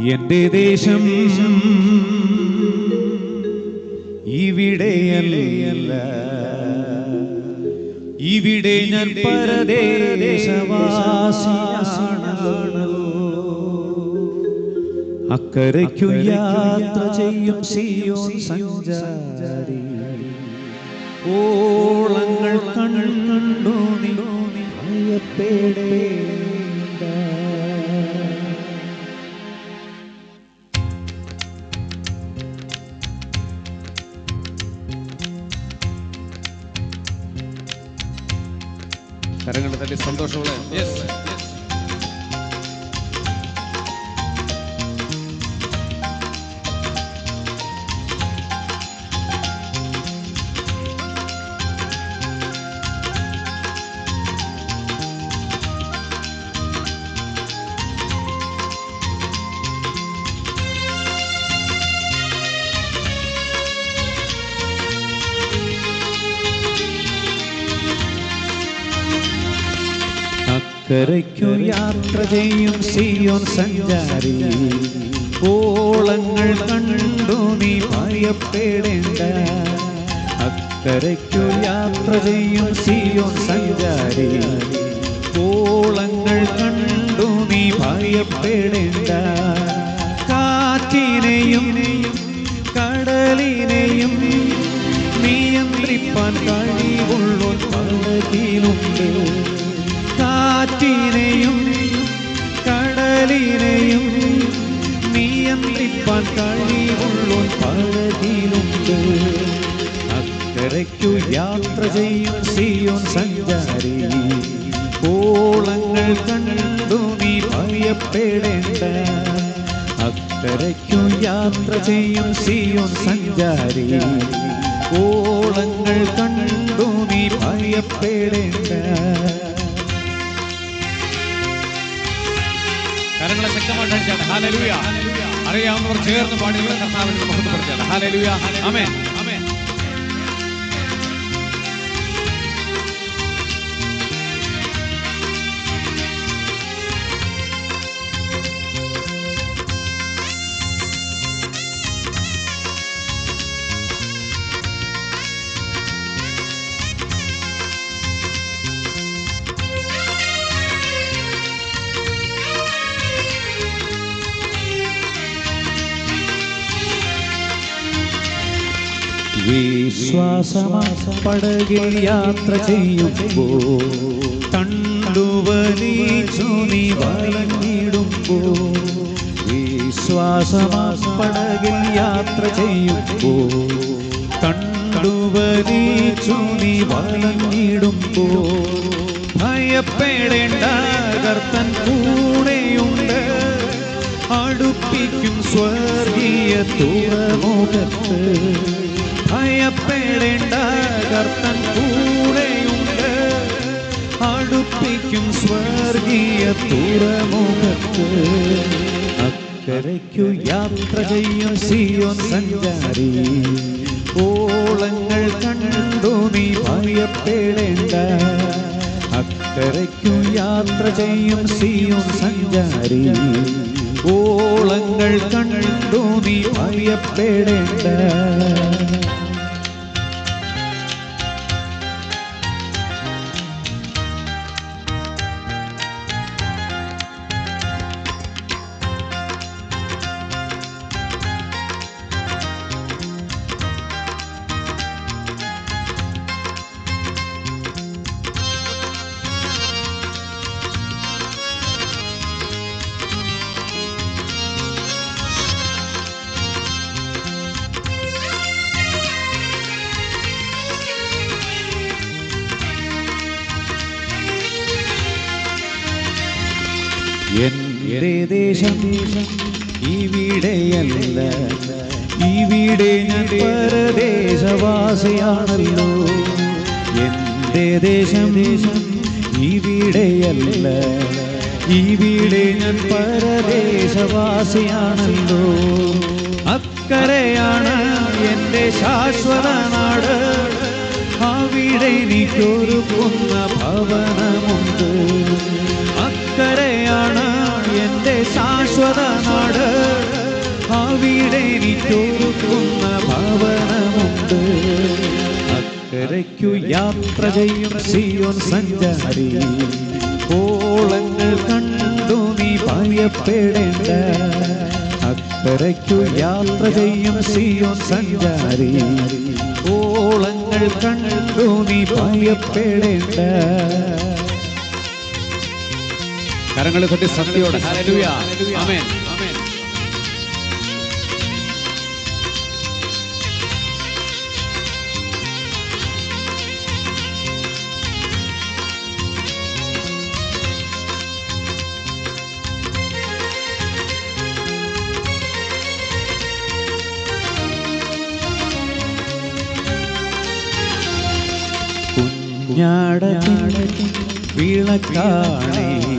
എന്റെ ദേശം ഇവിടെയല്ല. ഇവിടെ ഞാൻ പരദേശവാസിയാണല്ലോ. അക്കരയ്ക്കു യാത്ര ചെയ്യും സിയോ സഞ്ചാരി. ഓളങ്ങൾ കണ്ണു നിലോ ഭയപ്പെടേണ്ട. കരങ്ങൾ തട്ടി സന്തോഷമുള്ള യെസ് അക്കരയ്ക്കു യാത്ര ചെയ്യും സിയോൻ സഞ്ചാരി. ഓളങ്ങൾ കണ്ടു നീ ഭയപ്പെടേണ്ട. അക്കരയ്ക്കു യാത്ര ചെയ്യും സിയോൻ സഞ്ചാരി. ഓളങ്ങൾ കണ്ടു നീ ഭയപ്പെടേണ്ട. കാറ്റിനെയും കടലിനെയും നിയന്ത്രിപ്പാൻ കഴിവുള്ളു പടകിലുണ്ട് കാറ്റിനെയും കടലിനെയും നിയന്ത്രിപ്പാൻ കഴിവുള്ളൂ പലതിലുണ്ട്. അക്കരയ്ക്കു യാത്ര ചെയ്യും സിയോൻ സഞ്ചാരി. ഓളങ്ങൾ കണ്ടു നീ ഭയപ്പെടേണ്ട. അക്കരയ്ക്കു യാത്ര ചെയ്യും സിയോൻ സഞ്ചാരി. ഓളങ്ങൾ കണ്ടു നീ ഭയപ്പെടേണ്ട. കരങ്ങളെ ശക്തമായിട്ട് അടിച്ചാണ് ഹാലലുയ അറിയാവുന്നവർ ചേർന്ന് പാടി കർത്താവിന്റെ മഹത്വപ്പെടുത്തിയാണ് ഹാലലുയ അമേ അമേ പടകിൽ യാത്ര ചെയ്യുമ്പോൾ തണ്ടുവലിച്ചു നീ വലഞ്ഞിടുമ്പോ വിശ്വാസമാസ പടകിൽ യാത്ര ചെയ്യുമ്പോ തണ്ടുവലിച്ചു നീ വലഞ്ഞിടുമ്പോ ഭയപ്പെടേണ്ട കർത്തൻ കൂടെയുണ്ട് അടുപ്പിക്കും സ്വർഗീയ തുറമുഖത്ത് ഭയപ്പെടേണ്ട കർത്തൻ കൂടെയുണ്ട്. അടുപ്പിക്കും സ്വർഗീയ തുറമുഖത്ത്. അക്കരയ്ക്കു യാത്ര ചെയ്യും സിയോൻ സഞ്ചാരി. ഓളങ്ങൾ കണ്ടു നീ ഭയപ്പെടേണ്ട. അക്കരയ്ക്കു യാത്ര ചെയ്യും സിയോൻ സഞ്ചാരി. ഓളങ്ങൾ കണ്ടു നീ ഭയപ്പെടേണ്ട എന്റെ ദേശം ഇവിടെയല്ല. ഇവിടെ ഞാൻ പരദേശവാസിയാണല്ലോ. എന്റെ ദേശം ഇവിടെയല്ല. ഇവിടെ ഞാൻ പരദേശവാസിയാണല്ലോ. അക്കരയാണ് എന്റെ ശാശ്വത നാട്. അവിടെ എനിക്കൊരുക്കുന്ന ഭവനമുണ്ട്. എനിക്കൊരുക്കുന്ന ഭവനമുണ്ട്. അക്കരയ്ക്കു യാത്ര ചെയ്യും സിയോൻ സഞ്ചാരി. ഓളങ്ങൾ കണ്ടു നീ ഭയപ്പെടേണ്ട അക്കരയ്ക്കു യാത്ര ചെയ്യും സിയോൻ സഞ്ചാരി. ഓളങ്ങൾ കണ്ടു നീ ഭയപ്പെടേണ്ട കരങ്ങൾ തട്ടി സത്യയോടെ. ഹല്ലേലൂയ ആമേൻ ആമേൻ കുഞ്ഞാട വിളക്കാണേ.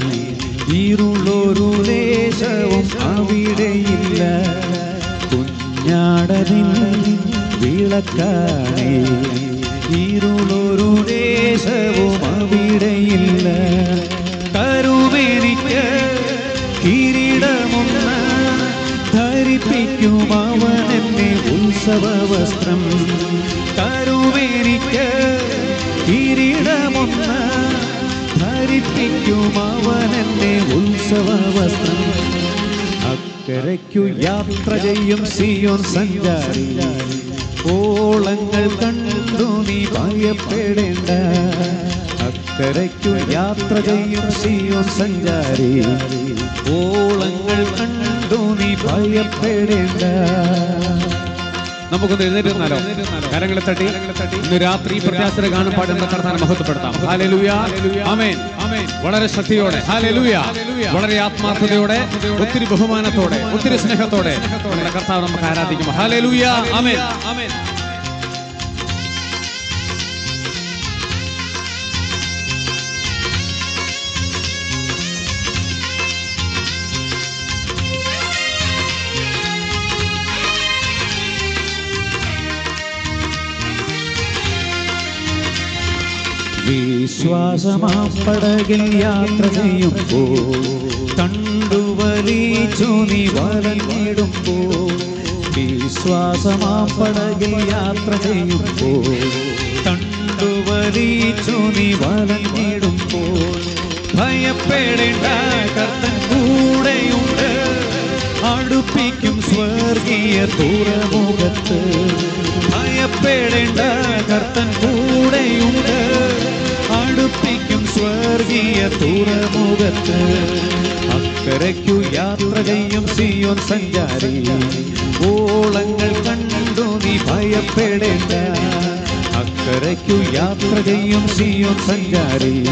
ഇരുളൊരു ദേശവും അവിടെയില്ല. കുഞ്ഞാടതിൻ വിളക്കാണേ. ഇരുളൊരു ദേശവും അവിടെയില്ല. കരുമെനിക്ക് കിരീടമൊന്ന് ധരിപ്പിക്കും അവനെന്നെ ഉത്സവ വസ്ത്രം ധരിപ്പിക്കും അവനെന്നെ ഉത്സവ വസ്ത്രം അക്കരയ്ക്കു യാത്ര ചെയ്യും സിയോൻ സഞ്ചാരി. ഓളങ്ങൾ കണ്ടു നീ ഭയപ്പെടേണ്ട. അക്കരയ്ക്കു യാത്ര ചെയ്യും സിയോൻ സഞ്ചാരി. ഓളങ്ങൾ കണ്ടു നീ ഭയപ്പെടേണ്ട. നമുക്കൊന്ന് എഴുന്നേറ്റിരുന്നാലോ? കരങ്ങളെ തട്ടി ഇന്ന് രാത്രി പ്രത്യാശര കാണും പാടുന്ന കർത്താൻ മഹത്വപ്പെടുത്താം വളരെ ഹാലലുയ വളരെ ആത്മാർത്ഥതയോടെ ഒത്തിരി ബഹുമാനത്തോടെ ഒത്തിരി സ്നേഹത്തോടെ കർത്താവ് നമുക്ക് ആരാധിക്കും ഹാലലുയ ആമേൻ ആമേൻ. വിശ്വാസമാം പടകിൽ യാത്ര ചെയ്യുമ്പോ കണ്ടുവലിച്ചു നീ വലഞ്ഞിടുമ്പോ വിശ്വാസമാം പടകിൽ യാത്ര ചെയ്യുമ്പോ കണ്ടുവലിച്ചു നീ വലഞ്ഞിടുമ്പോൾ ഭയപ്പെടേണ്ട കർത്തൻ കൂടെയുണ്ട്. അടുപ്പിക്കും സ്വർഗീയ തുറമുഖത്ത്. ഭയപ്പെടേണ്ട കർത്തൻ കൂടെയുണ്ട്. അടുപ്പിക്കും സ്വർഗീയ തുറമുഖത്ത്. അക്കരയ്ക്കു യാത്ര ചെയ്യും സിയോൻ സഞ്ചാരി. ഓളങ്ങൾ കണ്ടു നീ ഭയപ്പെടേണ്ട. അക്കരയ്ക്കു യാത്ര ചെയ്യും സിയോൻ സഞ്ചാരി.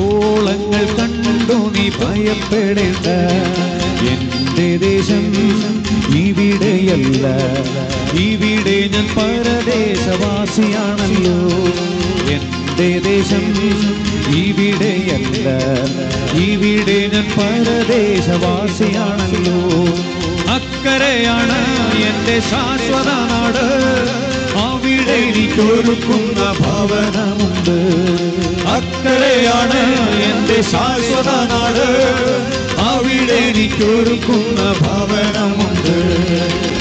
ഓളങ്ങൾ കണ്ടു നീ ഭയപ്പെടേണ്ട. എന്റെ ദേശം ഇവിടെയല്ല. ഇവിടെ ഞാൻ പരദേശവാസിയാണല്ലോ. എന്റെ ദേശം ഇവിടെയല്ല ഇവിടെ ഞാൻ പരദേശവാസിയാണല്ലോ. അക്കരയാണ് എന്റെ ശാശ്വത നാട്. അവിടെ എനിക്കൊരുക്കുന്ന ഭവനമുണ്ട്. അക്കരയാണ് എന്റെ ശാശ്വത നാട്. അവിടെ എനിക്കൊരുക്കുന്ന ഭവനമുണ്ട്.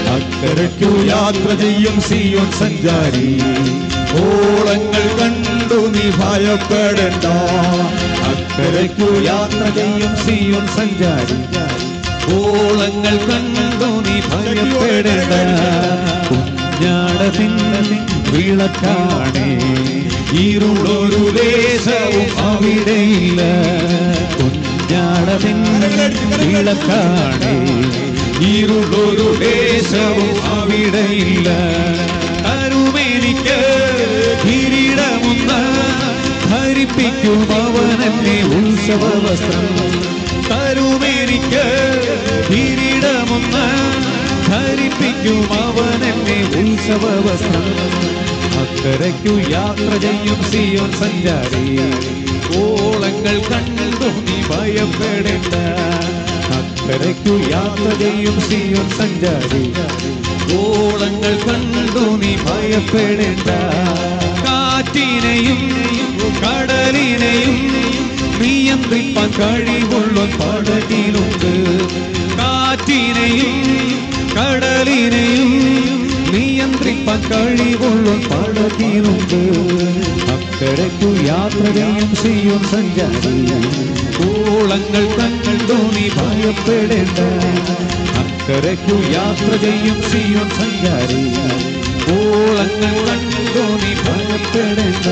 അക്കരയ്ക്കു യാത്ര ചെയ്യും സിയോൻ സഞ്ചാരി. ഓളങ്ങൾ കണ്ടു നീ ഭയപ്പെടണ്ട. അക്കരയ്ക്കു യാത്ര ചെയ്യും സിയും സഞ്ചാരി. ഓളങ്ങൾ കണ്ടു നീ ഭയപ്പെടേണ്ട. കുഞ്ഞാടതിൻ വിളക്കാണേ. ഇരുളൊരു ദേശവും അവിടെയില്ല. കുഞ്ഞാടതിൻ വിളക്കാണേ. ഇരുളൊരു ദേശവും അവിടെയില്ല. കിരീടമൊന്ന് ധരിപ്പിക്കും അവനെന്നെ ഉത്സവ വസ്ത്രം കരുമേനിക്ക് കിരീടമൊന്ന് ധരിപ്പിക്കും അവനെന്നെ ഉത്സവ വസ്ത്രം അക്കരയ്ക്കു യാത്ര ചെയ്യും സിയോൻ സഞ്ചാരി. ഓളങ്ങൾ കണ്ടു നീ ഭയപ്പെടേണ്ട. അക്കരയ്ക്കു യാത്ര ചെയ്യും സിയോൻ സഞ്ചാരി. ഓളങ്ങൾ കണ്ടു ഭയപ്പെടേണ്ട. കാറ്റിനെയും കടലിനെയും നിയന്ത്രിപ്പാൻ കഴിവുള്ള പടകിലുണ്ട് കാറ്റിനെയും കടലിനെയും നിയന്ത്രിപ്പാൻ കഴിവുള്ള പടകിലുണ്ട് അക്കരയ്ക്കു യാത്ര ചെയ്യും സിയോൻ സഞ്ചാരി കൂളങ്ങൾ കണ്ടു നീ ഭയപ്പെടേണ്ട അക്കരയ്ക്കു യാത്ര ചെയ്യും സിയോൻ സഞ്ചാരി കൂളങ്ങൾ കണ്ടു നീ ഭയപ്പെടേണ്ട